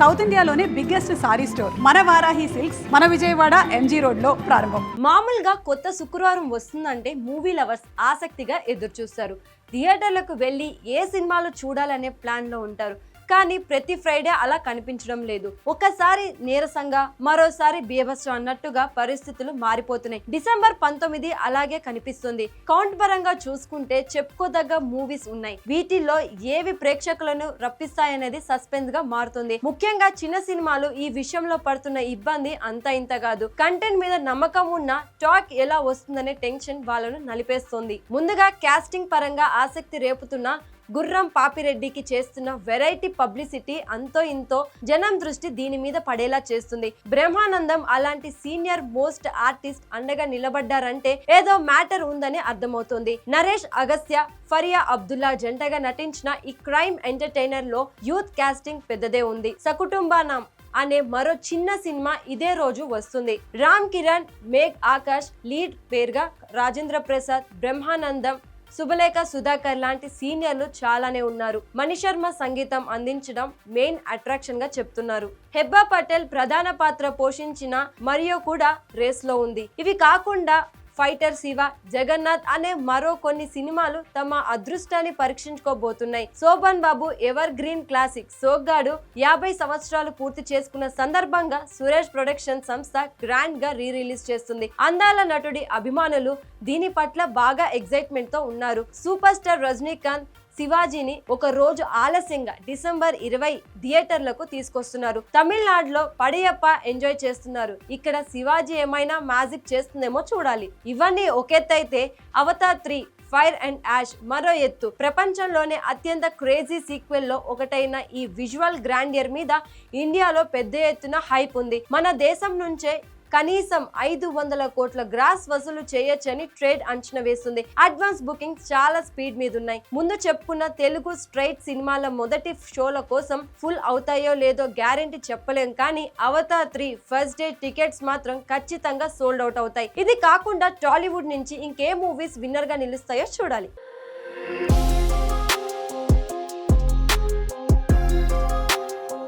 South ఇండియాలోనే biggest sorry store మన Varahi silks మన విజయవాడ ఎంజీ రోడ్లో ప్రారంభం. మామూలుగా కొత్త శుక్రవారం వస్తుందంటే మూవీ లవర్స్ ఆసక్తిగా ఎదురు చూస్తారు థియేటర్లకు వెళ్ళి ఏ సినిమాలు చూడాలనే ప్లాన్లో ఉంటారు. కానీ ప్రతి ఫ్రైడే అలా కనిపించడం లేదు. ఒకసారి నీరసంగా మరోసారి బీభత్సం అన్నట్టుగా పరిస్థితులు మారిపోతున్నాయి. డిసెంబర్ పంతొమ్మిది అలాగే కనిపిస్తుంది. కౌంట్ పరంగా చూసుకుంటే చెప్పుకోదగ్గ మూవీస్ ఉన్నాయి. వీటిల్లో ఏవి ప్రేక్షకులను రప్పిస్తాయనేది సస్పెన్స్గా మారుతుంది. ముఖ్యంగా చిన్న సినిమాలు ఈ విషయంలో పడుతున్న ఇబ్బంది అంత ఇంత కాదు. కంటెంట్ మీద నమ్మకం ఉన్న టాక్ ఎలా వస్తుందనే టెన్షన్ వాళ్ళను నలిపేస్తుంది. ముందుగా కాస్టింగ్ పరంగా ఆసక్తి రేపుతున్న గుర్రం పాపిరెడ్డికి చేస్తున్న వెరైటీ పబ్లిసిటీ అంతో ఇంతో జనం దృష్టి దీని మీద పడేలా చేస్తుంది. బ్రహ్మానందం అలాంటి సీనియర్ మోస్ట్ ఆర్టిస్ట్ అండగా నిలబడ్డారంటే ఏదో మ్యాటర్ ఉందని అర్థమవుతుంది. నరేష్ అగస్త్య ఫరియా అబ్దుల్లా జంటగా నటించిన ఈ క్రైమ్ ఎంటర్టైనర్లో యూత్ కాస్టింగ్ పెద్దదే ఉంది. సకుటుంబానం అనే మరో చిన్న సినిమా ఇదే రోజు వస్తుంది. రామ్ కిరణ్ మేఘ్ ఆకాష్ లీడ్ పేరుగా రాజేంద్ర ప్రసాద్ బ్రహ్మానందం శుభలేఖ సుధాకర్ లాంటి సీనియర్లు చాలానే ఉన్నారు. మణిశర్మ సంగీతం అందించడం మెయిన్ అట్రాక్షన్గా చెప్తున్నారు. హెబ్బా పటేల్ ప్రధాన పాత్ర పోషించిన మరియు కూడా రేస్లో ఉంది. ఇవి కాకుండా ఫైటర్ శివ జగన్నాథ్ అనే మరో కొన్ని సినిమాలు తమ అదృష్టాన్ని పరీక్షించుకోబోతున్నాయి. Shobhan Babu evergreen classic Soggadu యాభై సంవత్సరాలు పూర్తి చేసుకున్న సందర్భంగా సురేష్ ప్రొడక్షన్ సంస్థ గ్రాండ్గా రీ రిలీజ్ చేస్తుంది. అందాల నటుడి అభిమానులు దీని పట్ల బాగా ఎగ్జైట్మెంట్తో ఉన్నారు. సూపర్ స్టార్ రజనీకాంత్ శివాజీని ఒక రోజు ఆలస్యంగా డిసెంబర్ ఇరవై థియేటర్లకు తీసుకొస్తున్నారు. తమిళనాడులో పడియప్ప ఎంజాయ్ చేస్తున్నారు. ఇక్కడ శివాజీ ఏమైనా మ్యాజిక్ చేస్తుందేమో చూడాలి. ఇవన్నీ ఒకెత్తైతే Avatar three fire and ash మరో ఎత్తు. ప్రపంచంలోనే అత్యంత క్రేజీ సీక్వెల్లో ఒకటైన ఈ విజువల్ గ్రాండియర్ మీద ఇండియాలో పెద్ద ఎత్తున హైప్ ఉంది. మన దేశం నుంచే కనీసం ఐదు వందల కోట్ల గ్రాస్ వసూలు చేయొచ్చని ట్రేడ్ అంచనా వేస్తుంది. అడ్వాన్స్ బుకింగ్ చాలా స్పీడ్ మీద ఉన్నాయి ముందు చెప్పుకున్న తెలుగు స్ట్రైట్ సినిమాల మొదటి షోల కోసం ఫుల్ అవుతాయో లేదో గ్యారెంటీ చెప్పలేం కానీ Avatar three first day tickets మాత్రం ఖచ్చితంగా సోల్డ్ అవుట్ అవుతాయి. ఇది కాకుండా టాలీవుడ్ నుంచి ఇంకే మూవీస్ విన్నర్గా నిలుస్తాయో చూడాలి.